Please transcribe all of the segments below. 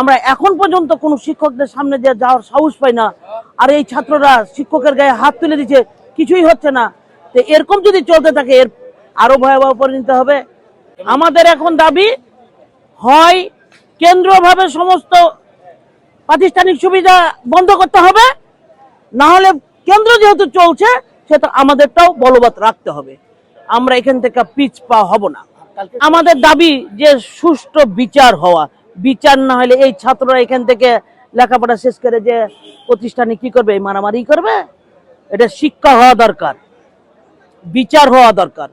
আমরা এখন পর্যন্ত কোনো শিক্ষকদের সামনে দিয়ে যাওয়ার সাহস পাই না। আর এই ছাত্ররা শিক্ষকের গায়ে হাত তুলে দিচ্ছে কিছুই হচ্ছে না। তো এরকম যদি চলতে থাকে এর আরও ভয়াবহ পরিণত হবে। আমাদের এখন দাবি হয় কেন্দ্রভাবে সমস্ত প্রাতিষ্ঠানিক সুবিধা বন্ধ করতে হবে না হলে কেন্দ্র যেহেতু চলছে সেটা আমাদেরটাও বলবৎ রাখতে হবে। আমরা এখান থেকে পিছ পা হব না। আমাদের দাবি যে সুষ্ঠু বিচার হওয়া বিচার না হলে এই ছাত্ররা এখান থেকে লেখাপড়া শেষ করে যে প্রতিষ্ঠানে কি করবে মারামারি করবে? এটা শিক্ষা হওয়া দরকার বিচার হওয়া দরকার।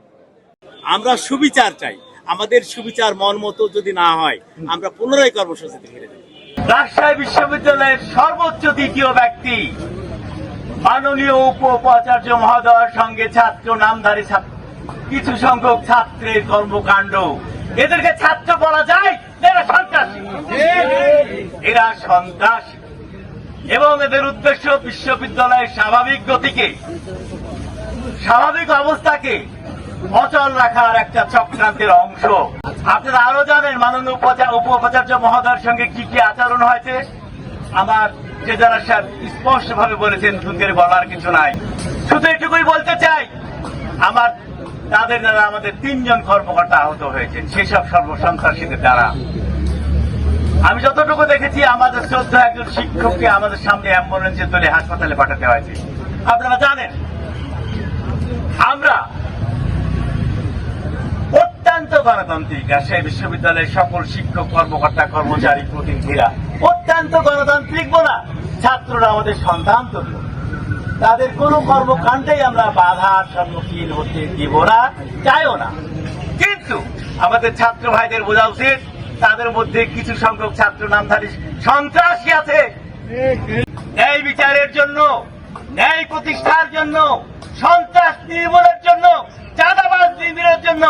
আমরা সুবিচার চাই। আমাদের সুবিচার মন মতো যদি না হয় আমরা পুনরায় কর্মসূচিতে ফিরে যাব। রাজশাহী বিশ্ববিদ্যালয়ের সর্বোচ্চ দ্বিতীয় ব্যক্তি মাননীয় উপ উপাচার্য মহোদয়ের সঙ্গে ছাত্র নামধারী ছাত্র কিছু সংখ্যক ছাত্রের কর্মকাণ্ড। এদেরকে ছাত্র বলা যায় এরা সন্ত্রাসী। এরা সন্ত্রাসী। এবং এদের উদ্দেশ্য বিশ্ববিদ্যালয়ের স্বাভাবিক গতিকে, স্বাভাবিক অবস্থাকে অচল রাখার একটা চক্রান্তের অংশ। আপনারা আরও জানেন মাননীয় উপ উপাচার্য মহোদয়ের সঙ্গে কি কি আচরণ হয়েছে? আমার জেজারা সাহেব স্পষ্ট ভাবে বলেছেন করে বলার কিছু নাই। শুধু এটুকুই বলতে চাই, আমার তাদের দ্বারা আমাদের তিনজন কর্মকর্তা আহত হয়েছেন, সেসব সর্বসন্ত্রাসীদের দ্বারা। আমি যতটুকু দেখেছি, আমাদের শ্রদ্ধা একজন শিক্ষককে আমাদের সামনে অ্যাম্বুলেন্সে তুলে হাসপাতালে পাঠাতে হয়েছে। আপনারা জানেন, আমরা অত্যন্ত গণতান্ত্রিক রাজশাহী বিশ্ববিদ্যালয়ের সকল শিক্ষক, কর্মকর্তা, কর্মচারী, প্রতিনিধিরা অত্যন্ত গণতান্ত্রিক বলা ছাত্ররা আমাদের সন্তান তুল্য। তাদের কোনো কর্মকাণ্ডেই আমরা বাধার সম্মুখীন হতে দিব না চাইও না। কিন্তু আমাদের ছাত্র ভাইদের বোঝা উচিত, তাদের মধ্যে কিছু সংখ্যক ছাত্র নামধারী সন্ত্রাসী আছে। ন্যায় বিচারের জন্য, ন্যায় প্রতিষ্ঠার জন্য, সন্ত্রাস নির্মূলের জন্য, চাঁদাবাজ নির্মূলের জন্য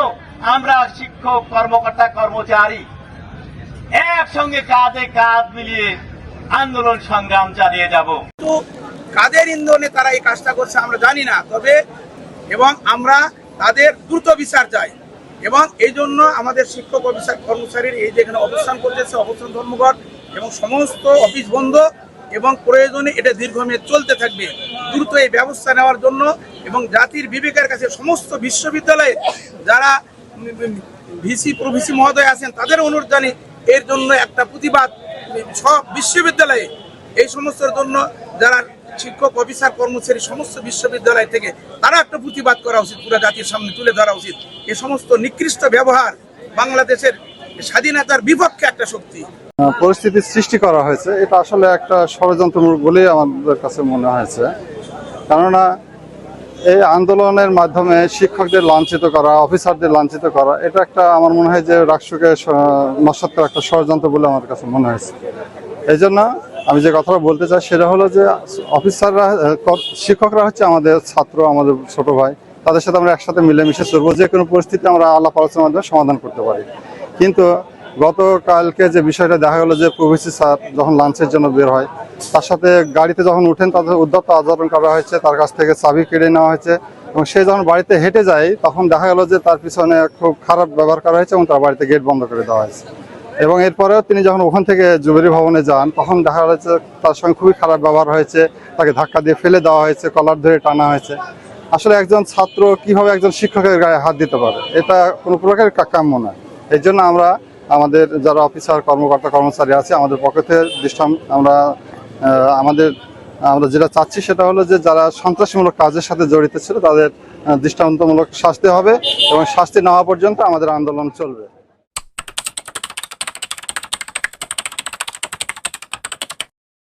আমরা শিক্ষক, কর্মকর্তা, কর্মচারী একসঙ্গে কাঁধে কাঁধ মিলিয়ে আন্দোলন সংগ্রাম চালিয়ে যাব। কাদের ইন্ধনে তারা এই কাজটা করছে আমরা জানি না। তবে এবং আমরা তাদের দ্রুত বিচার চাই। এবং এই জন্য আমাদের শিক্ষক অফিসার কর্মচারীর এই যে এখানে অবস্থান করতেছে অবস্থান ধর্মঘট এবং সমস্ত অফিস বন্ধ এবং প্রয়োজনে এটা দীর্ঘমেয়াদ চলতে থাকবে। দ্রুত এই ব্যবস্থা নেওয়ার জন্য এবং জাতির বিবেকের কাছে সমস্ত বিশ্ববিদ্যালয়ে যারা ভিসি, প্রভিসি মহোদয় আছেন, তাদের অনুরোধ জানি, এর জন্য একটা প্রতিবাদ সব বিশ্ববিদ্যালয়ে এই সমস্তের জন্য যারা শিক্ষক, অফিসার, কর্মচারী, সমস্ত বিশ্ববিদ্যালয় থেকে তারা একটা প্রতিবাদ করা উচিত, পুরো জাতির সামনে তুলে ধরা উচিত। এ সমস্ত নিকৃষ্ট ব্যবহার বাংলাদেশের স্বাধীনতার বিপক্ষে একটা শক্তি। পরিস্থিতি সৃষ্টি করা হয়েছে। এটা আসলে একটা ষড়যন্ত্রমূলক বলেই আমাদের কাছে মনে হয়েছে। কেননা, এই আন্দোলনের মাধ্যমে শিক্ষকদের লাঞ্ছিত করা, অফিসারদের লাঞ্ছিত করা, এটা একটা আমার মনে হয় যে রাষ্ট্রকে স- একটা ষড়যন্ত্র বলে আমার কাছে মনে হয়েছে। এই জন্য আমি যে কথাটা বলতে চাই সেটা হলো যে অফিসাররা শিক্ষকরা হচ্ছে আমাদের ছাত্র, আমাদের ছোট ভাই। তাদের সাথে আমরা একসাথে মিলেমিশে চলবো, যে কোনো পরিস্থিতি আমরা আলাপ আলোচনার মাধ্যমে সমাধান করতে পারি। কিন্তু গতকালকে যে বিষয়টা দেখা গেলো যে প্রভিসি স্যার যখন লাঞ্চের জন্য বের হয়, তার সাথে গাড়িতে যখন উঠেন, তাদের উদ্যত্ত আচরণ করা হয়েছে, তার কাছ থেকে চাবি কেড়ে নেওয়া হয়েছে এবং সে যখন বাড়িতে হেঁটে যায়, তখন দেখা গেল যে তার পিছনে খুব খারাপ ব্যবহার করা হয়েছে এবং তার বাড়িতে গেট বন্ধ করে দেওয়া হয়েছে। এবং এরপরেও তিনি যখন ওখান থেকে জুবেরি ভবনে যান, তখন দেখা যাচ্ছে তার সঙ্গে খুবই খারাপ ব্যবহার হয়েছে। তাকে ধাক্কা দিয়ে ফেলে দেওয়া হয়েছে, কলার ধরে টানা হয়েছে। আসলে একজন ছাত্র কীভাবে একজন শিক্ষকের গায়ে হাত দিতে পারে? এটা কোনো প্রকারের কাম্য নয়। এই জন্য আমরা আমাদের যারা অফিসার, কর্মকর্তা, কর্মচারী আছে, আমাদের পক্ষ থেকে দৃষ্টান আমরা আমাদের, আমরা যেটা চাচ্ছি সেটা হলো যে যারা সন্ত্রাসীমূলক কাজের সাথে জড়িত ছিল, তাদের দৃষ্টান্তমূলক শাস্তি হবে এবং শাস্তি নেওয়া পর্যন্ত আমাদের আন্দোলন চলবে।